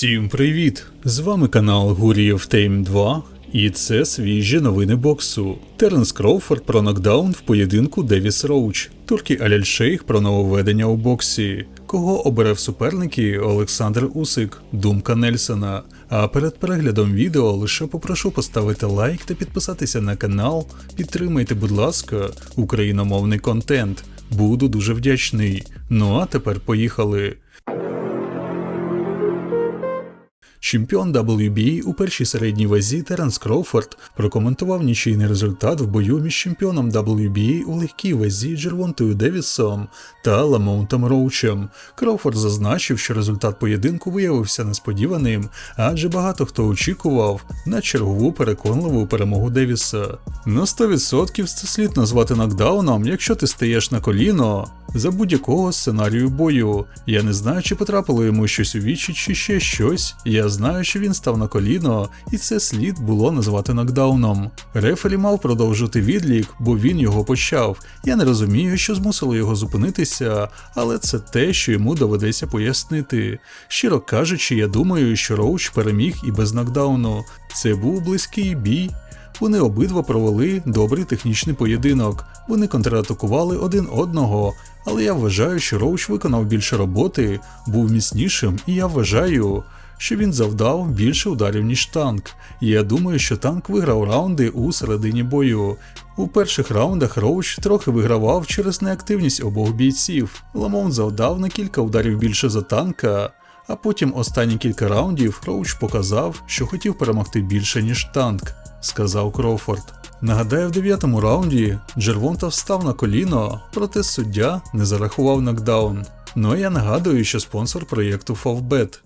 Всім привіт! З вами канал Гурієв Тейм 2, і це свіжі новини боксу. Теренс Кроуфорд про нокдаун в поєдинку Девіс Роуч, Туркі Аляль Шейх про нововведення у боксі. Кого обере в суперники Олександр Усик, думка Нельсона. А перед переглядом відео лише попрошу поставити лайк та підписатися на канал. Підтримайте, будь ласка, україномовний контент. Буду дуже вдячний. Ну а тепер поїхали. Чемпіон WBA у першій середній вазі Теренс Кроуфорд прокоментував нічийний результат в бою між чемпіоном WBA у легкій вазі Джервонтою Девісом та Ламонтом Роучем. Кроуфорд зазначив, що результат поєдинку виявився несподіваним, адже багато хто очікував на чергову переконливу перемогу Девіса. На 100% це слід назвати нокдауном, якщо ти стаєш на коліно за будь-якого сценарію бою. Я не знаю, чи потрапило йому щось у вічі, чи ще щось. Я знаю, що він став на коліно, і це слід було назвати нокдауном. Рефері мав продовжити відлік, бо він його почав. Я не розумію, що змусило його зупинитися, але це те, що йому доведеться пояснити. Щиро кажучи, я думаю, що Роуч переміг і без нокдауну. Це був близький бій. Вони обидва провели добрий технічний поєдинок. Вони контратакували один одного, але я вважаю, що Роуч виконав більше роботи, був міцнішим, і я вважаю, що він завдав більше ударів, ніж танк. І я думаю, що танк виграв раунди у середині бою. У перших раундах Роуч трохи вигравав через неактивність обох бійців. Ламон завдав на кілька ударів більше за танка. А потім останні кілька раундів Роуч показав, що хотів перемогти більше, ніж танк, сказав Кроуфорд. Нагадаю, в дев'ятому раунді Джервонта встав на коліно, проте суддя не зарахував нокдаун. Ну а я нагадую, що спонсор проєкту Favbet.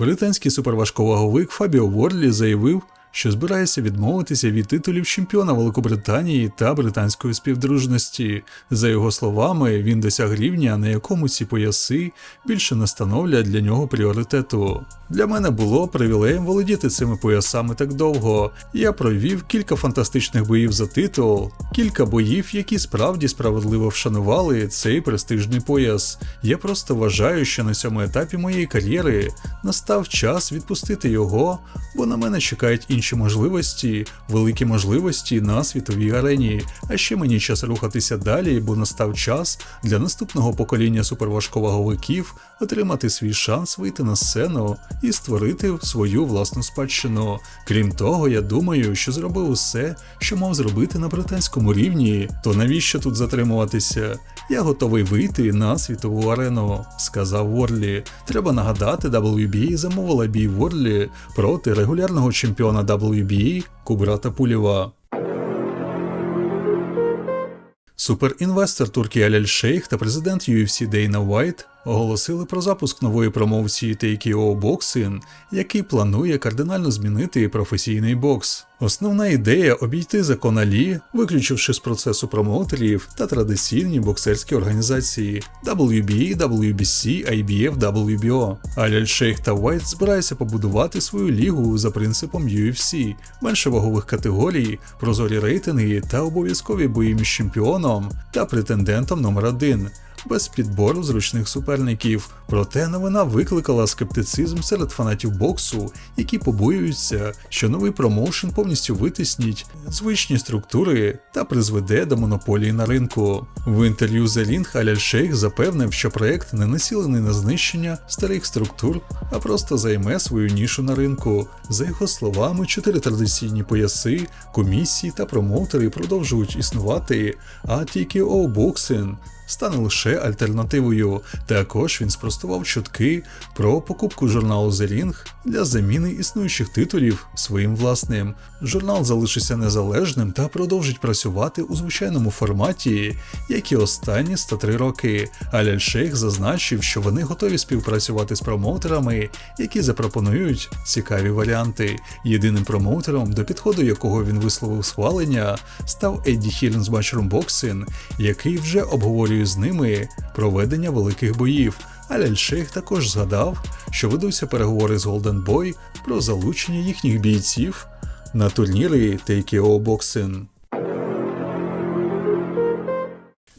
Британський суперважковаговик Фабіо Ворлі заявив, що збирається відмовитися від титулів чемпіона Великобританії та британської співдружності. За його словами, він досяг рівня, на якому ці пояси більше не становлять для нього пріоритету. Для мене було привілеєм володіти цими поясами так довго. Я провів кілька фантастичних боїв за титул, кілька боїв, які справді справедливо вшанували цей престижний пояс. Я просто вважаю, що на цьому етапі моєї кар'єри настав час відпустити його, бо на мене чекають інші можливості, великі можливості на світовій арені. А ще мені час рухатися далі, бо настав час для наступного покоління суперважковаговиків отримати свій шанс вийти на сцену і створити свою власну спадщину. Крім того, я думаю, що зробив усе, що мав зробити на британському рівні. То навіщо тут затримуватися? Я готовий вийти на світову арену, сказав Ворлі. Треба нагадати, WBA замовила бій Ворлі проти регулярного чемпіона WBA Кубрата Пулєва. Суперінвестор Туркії Аляль Шейх та президент UFC Дейна Вайт оголосили про запуск нової промоції TKO Boxing, який планує кардинально змінити професійний бокс. Основна ідея обійти закон Алі, виключивши з процесу промоутерів та традиційні боксерські організації WBA, WBC, IBF, WBO. Аляль Шейх та Вайт збираються побудувати свою лігу за принципом UFC, менше вагових категорій, прозорі рейтинги та обов'язкові бої між чемпіоном та претендентом номер 1 без підбору зручних суперників. Проте новина викликала скептицизм серед фанатів боксу, які побоюються, що новий промоушен повністю витисніть звичні структури та призведе до монополії на ринку. В інтерв'ю The Ring Аляль Шейх запевнив, що проект не націлений на знищення старих структур, а просто займе свою нішу на ринку. За його словами, чотири традиційні пояси, комісії та промоутери продовжують існувати, а TKO Boxing стане лише альтернативою. Також він спростував чутки про покупку журналу The Ring для заміни існуючих титулів своїм власним. Журнал залишиться незалежним та продовжить працювати у звичайному форматі, як і останні 103 роки. Аляль Шейх зазначив, що вони готові співпрацювати з промоутерами, які запропонують цікаві варіанти. Єдиним промоутером, до підходу якого він висловив схвалення, став Едді Хілін з Matchroom Boxing, який вже обговорює з ними проведення великих боїв. а Шейх також згадав, що ведуться переговори з Golden Boy про залучення їхніх бійців на турніри TKO Boxing.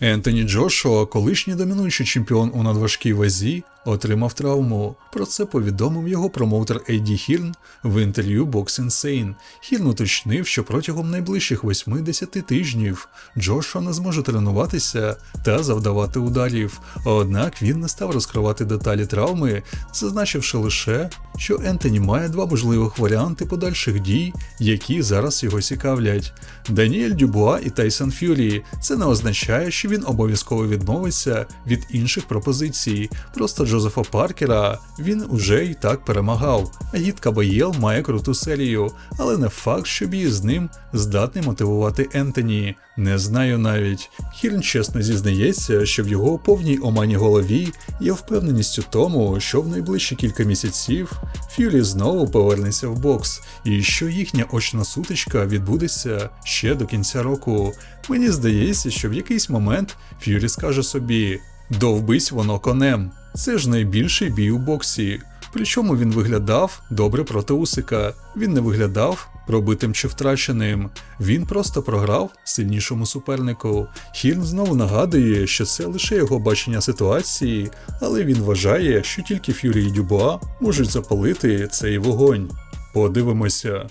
Ентоні Джошуа, колишній домінуючий чемпіон у надважкій вазі, отримав травму. Про це повідомив його промоутер Ейді Хірн в інтерв'ю Box Insane. Хірн уточнив, що протягом найближчих 80 тижнів Джошуа не зможе тренуватися та завдавати ударів. Однак він не став розкривати деталі травми, зазначивши лише, що Ентоні має два можливих варіанти подальших дій, які зараз його цікавлять. Даніель Дюбуа і Тайсон Фюрі. Це не означає, що він обов'язково відмовиться від інших пропозицій. Просто Джозефа Паркера він уже і так перемагав. Гід Кабаєл має круту серію, але не факт, що бій з ним здатний мотивувати Ентоні. Не знаю навіть. Хірн чесно зізнається, що в його повній омані голові є впевненість у тому, що в найближчі кілька місяців Фюрі знову повернеться в бокс, і що їхня очна сутичка відбудеться ще до кінця року. Мені здається, що в якийсь момент Фюрі скаже собі: довбись воно конем. Це ж найбільший бій у боксі. Причому він виглядав добре проти Усика. Він не виглядав пробитим чи втраченим. Він просто програв сильнішому супернику. Хірн знову нагадує, що це лише його бачення ситуації, але він вважає, що тільки Фюрі і Дюбуа можуть запалити цей вогонь. Подивимося.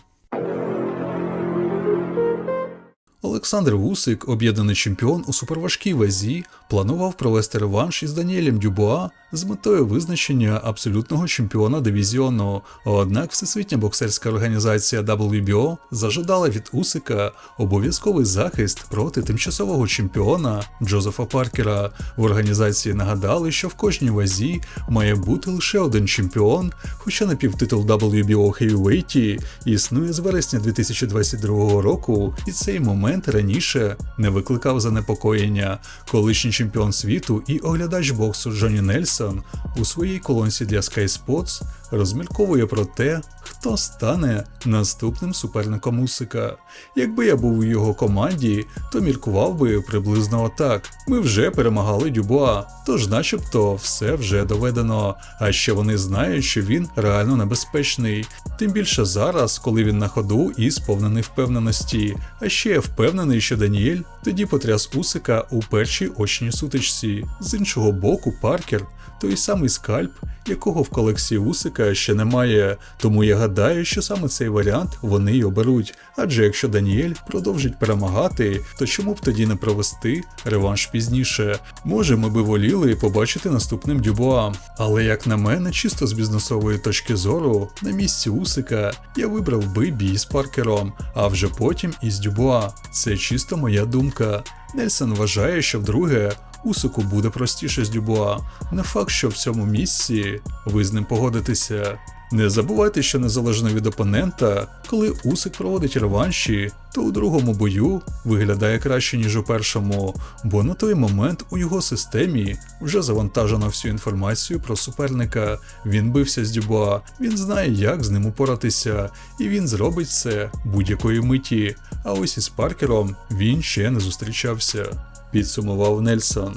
Олександр Вусик, об'єднаний чемпіон у суперважкій вазі, планував провести реванш із Даніелем Дюбуа з метою визначення абсолютного чемпіона дивізіону. Однак Всесвітня боксерська організація WBO зажадала від Усика обов'язковий захист проти тимчасового чемпіона Джозефа Паркера. В організації нагадали, що в кожній вазі має бути лише один чемпіон, хоча напівтитул WBO Heavyweight існує з вересня 2022 року, і цей момент раніше не викликав занепокоєння. Колишній чемпіон світу і оглядач боксу Джоні Нельсон у своїй колонці для Sky Sports розмірковує про те, хто стане наступним суперником Усика. Якби я був у його команді, то міркував би приблизно отак. Ми вже перемагали Дюбуа, тож начебто все вже доведено. А ще вони знають, що він реально небезпечний. Тим більше зараз, коли він на ходу і сповнений впевненості. А ще я впевнений, що Даніель тоді потряс Усика у першій очній сутичці. З іншого боку, Паркер той самий скальп, якого в колекції Усика ще немає. Тому я гадаю, що саме цей варіант вони й оберуть. Адже якщо Даніель продовжить перемагати, то чому б тоді не провести реванш пізніше? Може, ми би воліли побачити наступним Дюбуа. Але як на мене, чисто з бізнесової точки зору, на місці Усика я вибрав би бій з Паркером, а вже потім із Дюбуа. Це чисто моя думка. Нельсон вважає, що вдруге Усику буде простіше з Дюбуа. Не факт, що в цьому місці ви з ним погодитеся. Не забувайте, що незалежно від опонента, коли Усик проводить реванші, то у другому бою виглядає краще, ніж у першому, бо на той момент у його системі вже завантажено всю інформацію про суперника. Він бився з Дюбуа, він знає, як з ним упоратися, і він зробить це будь-якої миті. А ось із Паркером він ще не зустрічався. Підсумував Нельсон.